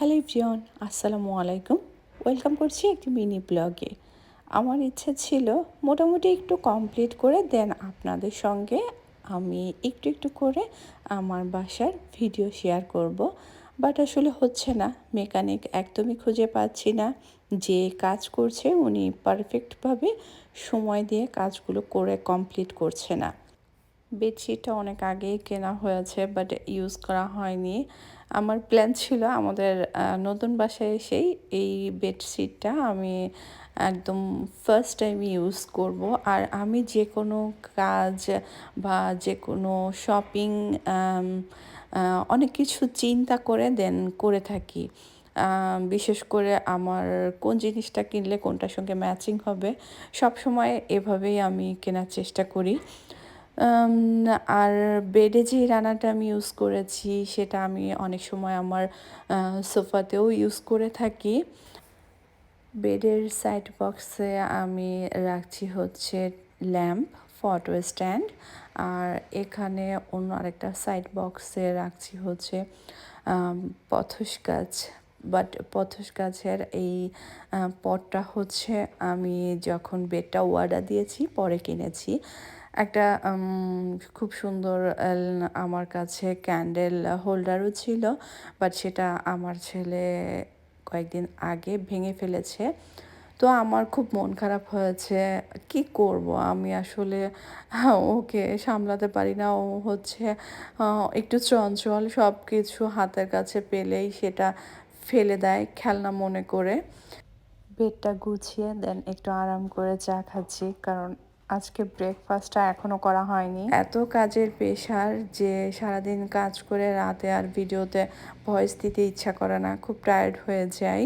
Hello জিয়ন আসসালামু আলাইকুম। Welcome করছি একটি মিনি ব্লগে। আমার ইচ্ছা ছিল মোটামুটি একটু কমপ্লিট করে দেন আপনাদের সঙ্গে আমি একটু একটু করে আমার বাসার ভিডিও শেয়ার করব। বাট আসলে হচ্ছে না, মেকানিক একদমই খুঁজে পাচ্ছি না। যে কাজ করছে উনি পারফেক্টভাবে সময় দিয়ে কাজগুলো করে কমপ্লিট করছে না। বেডশিটটা অনেক আগেই কেনা হয়েছে, বাট ইউজ করা হয়নি। আমার প্ল্যান ছিল আমাদের নতুন বাসায় এসেই এই বেডশিটটা আমি একদম ফার্স্ট টাইম ইউজ করব। আর আমি যে কোনো কাজ বা যে কোনো শপিং অনেক কিছু চিন্তা করে দেন করে থাকি। বিশেষ করে আমার কোন জিনিসটা কিনলে কোনটার সঙ্গে ম্যাচিং হবে সব সময় এভাবেই আমি কেনার চেষ্টা করি। আর বেডে যে রান্নাটা আমি ইউজ করেছি, সেটা আমি অনেক সময় আমার সোফাতেও ইউজ করে থাকি। বেডের সাইড বক্সে আমি রাখছি হচ্ছে ল্যাম্প ফটো স্ট্যান্ড আর এখানে অন্য আরেকটা সাইড বক্সে রাখছি হচ্ছে পথস গাছ। বাট পথস গাছের এই পটটা হচ্ছে আমি যখন বেডটা অর্ডার দিয়েছি, পরে কিনেছি। একটা খুব সুন্দর আমার কাছে ক্যান্ডেল হোল্ডারও ছিল, বাট সেটা আমার ছেলে কয়েকদিন আগে ভেঙে ফেলেছে। তো আমার খুব মন খারাপ হয়েছে, কি করব? আমি আসলে, ওকে সামলাতে পারি না, ও হচ্ছে একটু চঞ্চল সব কিছু হাতের কাছে পেলেই সেটা ফেলে দেয় খেলনা মনে করে। বেডটা গুছিয়ে, দেন একটু আরাম করে চা খাচ্ছি, কারণ আজকে ব্রেকফাস্টটা এখনও করা হয়নি। এত কাজের পেশার যে সারাদিন কাজ করে রাতে আর ভিডিওতে ভয়েস দিতে ইচ্ছা করে না, খুব টায়ার্ড হয়ে যাই।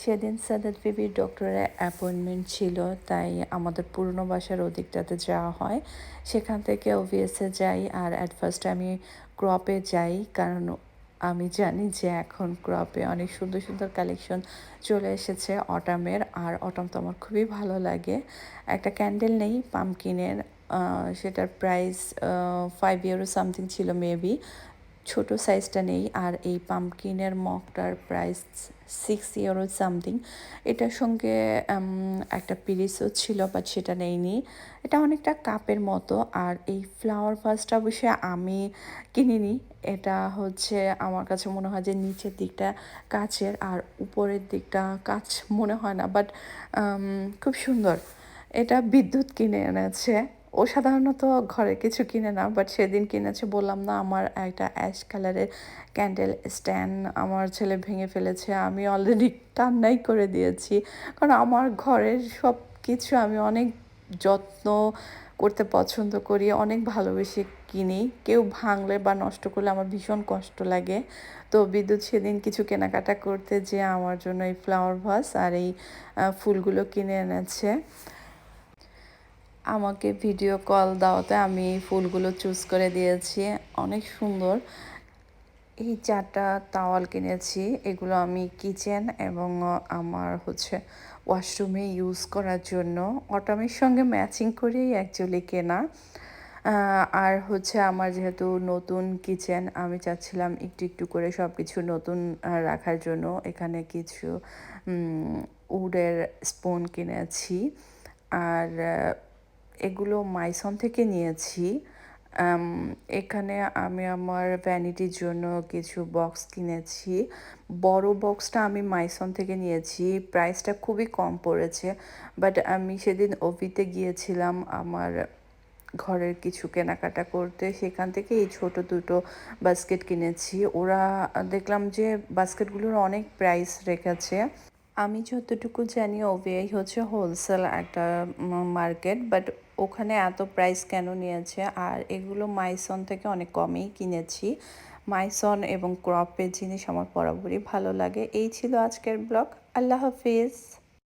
সেদিন সাদাত বিবির ডক্টরের অ্যাপয়েন্টমেন্ট ছিল, তাই আমাদের পুরনো বাসার ওদিকটাতে যাওয়া হয়। সেখান থেকে ওভিএসে যাই আর অ্যাট ফার্স্ট আমি ক্রপে যাই, কারণ আমি জানি যে এখন ক্রপে অনেক সুন্দর সুন্দর কালেকশন চলে এসেছে অটামের আর অটাম তো আমার খুবই ভালো লাগে। একটা ক্যান্ডেল নেই পামকিনের সেটার প্রাইস ফাইভ ইউরো সামথিং ছিল মেবি ছোট সাইজটা নেই আর এই পাম্পকিনের মগটার প্রাইস সিক্স ইউরো সামথিং এটার সঙ্গে একটা পিরিসও ছিল বাট সেটা নেইনি। এটা অনেকটা কাপের মতো আর এই ফ্লাওয়ার ভাসটা অবশ্যই আমি কিনিনি। এটা হচ্ছে আমার কাছে মনে হয় যে নিচের দিকটা কাচের আর উপরের দিকটা কাচ মনে হয় না বাট খুব সুন্দর। এটা বিদ্যুৎ কিনে এনেছে। ও সাধারণত ঘরে কিছু কিনে না বাট সেদিন কিনেছে বললাম, না, আমার একটা অ্যাশ কালারের ক্যান্ডেল স্ট্যান্ড আমার ছেলে ভেঙে ফেলেছে, আমি অলরেডি টান্নাই করে দিয়েছি। কারণ আমার ঘরের সব কিছু আমি অনেক যত্ন করতে পছন্দ করি, অনেক ভালোবেসে কিনি। কেউ ভাঙলে বা নষ্ট করলে আমার ভীষণ কষ্ট লাগে। তো বিদ্যুৎ সেদিন কিছু কেনাকাটা করতে যে আমার জন্য এই ফ্লাওয়ার ভাস আর এই ফুলগুলো কিনে এনেছে। আমাকে ভিডিও কল দেওয়াতে আমি ফুলগুলো চুজ করে দিয়েছি। অনেক সুন্দর। এই চারটা তাওয়াল কিনেছি। এগুলো আমি কিচেন এবং আমার হচ্ছে ওয়াশরুমে ইউজ করার জন্য। অটামের সঙ্গে ম্যাচিং করেই অ্যাকচুয়ালি কেনা। আর হচ্ছে আমার যেহেতু নতুন কিচেন আমি চাচ্ছিলাম একটু একটু করে সব কিছু নতুন রাখার জন্য। এখানে কিছু উডের স্পুন কিনেছি। আর এগুলো মাইসন থেকে নিয়েছি। এখানে আমি আমার ভ্যানিটির জন্য কিছু বক্স কিনেছি। বড় বক্সটা আমি মাইসন থেকে নিয়েছি। প্রাইসটা খুবই কম পড়েছে বাট আমি সেদিন ওভিতে গিয়েছিলাম আমার ঘরের কিছু কেনাকাটা করতে। সেখান থেকে এই ছোট দুটো বাস্কেট কিনেছি। ওরা দেখলাম যে বাস্কেটগুলোর অনেক প্রাইস রেখেছে। আমি যতটুকু জানি ওভিআই হচ্ছে হোলসেল একটা মার্কেট বাট ওখানে এত প্রাইস কেন নিয়েছে? আর এগুলো মাইসন থেকে অনেক কমেই কিনেছি। মাইসন এবং ক্রপের জিনিস আমার বরাবরই ভালো লাগে। এই ছিল আজকের ব্লগ আল্লাহ হাফিজ।